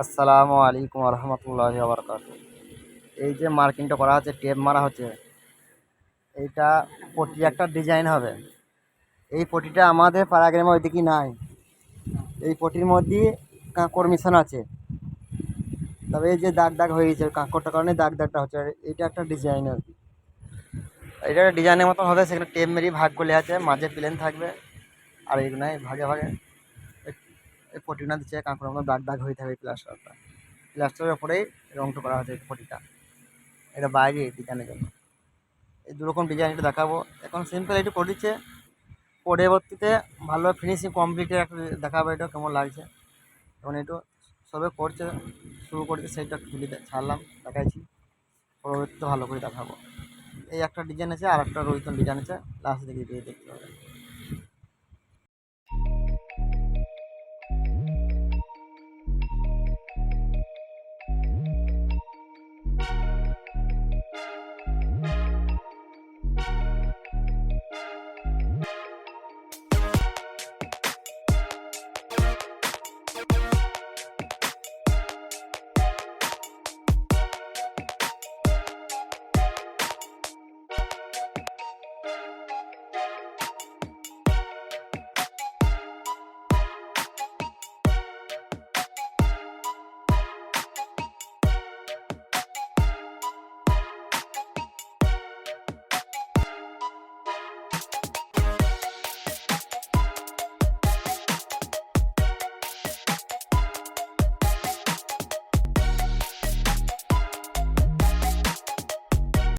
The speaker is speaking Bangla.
আসসালামু আলাইকুম রহমতুল্লাহ আবরকাত এই যে মার্কিংটা করা হচ্ছে, টেপ মারা হচ্ছে, এইটা পটি একটা ডিজাইন হবে। এই পটিটা আমাদের পাড়াগ্রামে ওইদিকে নাই। এই পটির মধ্যে কাঁকড় মিশন আছে। তবে এই যে দাগ দাগ হয়ে গেছে কাঁকড়টার কারণে দাগ দাগটা হচ্ছে এইটা একটা ডিজাইন আর কি। এটা একটা ডিজাইনের মতন হবে, সেখানে টেপ মেরিয়ে ভাগ করলে আছে, মাঝে প্লেন থাকবে, আর এইগুলো ভাগে ভাগে। পটিটা দিচ্ছে কাঁকড়ের মতো দাগ দাগ হয়ে থাকবে প্লাস্টারটা। প্লাস্টারের ওপরেই রংটা করা হয়েছে পটিটা এটা বাইরে ডিজাইনের জন্য। এই দুরকম ডিজাইন এটা দেখাবো। এখন সিম্পল একটু করে দিচ্ছে। পরবর্তীতে ভালো ফিনিশিং কমপ্লিটের একটা দেখাবো এটা কেমন লাগছে। এখন একটু সবে করছে, শুরু করেছে, সেইটা তুলে ছাড়লাম, দেখাইছি। পরবর্তীতে ভালো করে দেখাবো। এই একটা ডিজাইন আছে আর একটা রোহিতন ডিজাইন আছে। লাস্ট দিকে দিয়ে দেখতে হবে